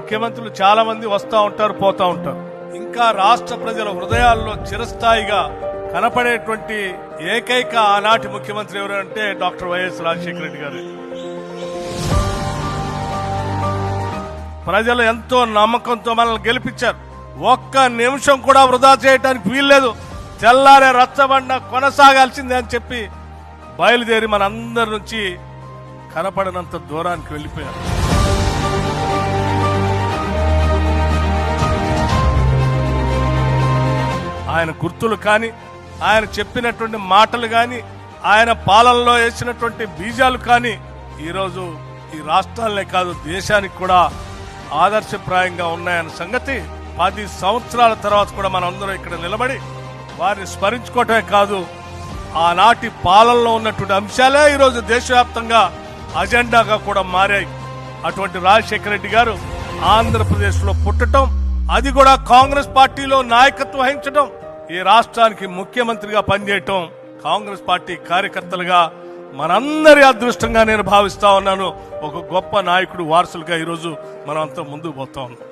ముఖ్యమంత్రులు చాలా మంది వస్తూ ఉంటారు పోతా ఉంటారు. ఇంకా రాష్ట్ర ప్రజల హృదయాల్లో చిరస్థాయిగా కనపడేటువంటి ఏకైక ఆనాటి ముఖ్యమంత్రి ఎవరంటే డాక్టర్ వైఎస్ రాజశేఖర రెడ్డి గారు. ప్రజలు ఎంతో నమ్మకంతో మనల్ని గెలిపించారు. ఒక్క నిమిషం కూడా వృధా చేయడానికి వీల్లేదు. తెల్లారే రచ్చబండ కొనసాగాల్సిందే అని చెప్పి బయలుదేరి మనందరి నుంచి కనపడనంత దూరానికి వెళ్ళిపోయారు. ఆయన గుర్తులు కానీ ఆయన చెప్పినటువంటి మాటలు కానీ ఆయన పాలనలో వేసినటువంటి బీజాలు కానీ ఈరోజు ఈ రాష్ట్రాలనే కాదు దేశానికి కూడా ఆదర్శప్రాయంగా ఉన్నాయన్న సంగతి పది సంవత్సరాల తర్వాత కూడా మనందరం ఇక్కడ నిలబడి వారిని స్మరించుకోవటమే కాదు ఆనాటి పాలనలో ఉన్నటువంటి అంశాలే ఈరోజు దేశవ్యాప్తంగా అజెండాగా కూడా మారాయి. అటువంటి రాజశేఖర రెడ్డి గారు ఆంధ్రప్రదేశ్లో పుట్టడం అది కూడా కాంగ్రెస్ పార్టీలో నాయకత్వం వహించడం ఈ రాష్ట్రానికి ముఖ్యమంత్రిగా పనిచేయటం కాంగ్రెస్ పార్టీ కార్యకర్తలుగా మనందరి అదృష్టంగా నేను భావిస్తా ఉన్నాను. ఒక గొప్ప నాయకుడు వారసులుగా ఈరోజు మనం అంతా ముందుకు పోతా ఉన్నాం.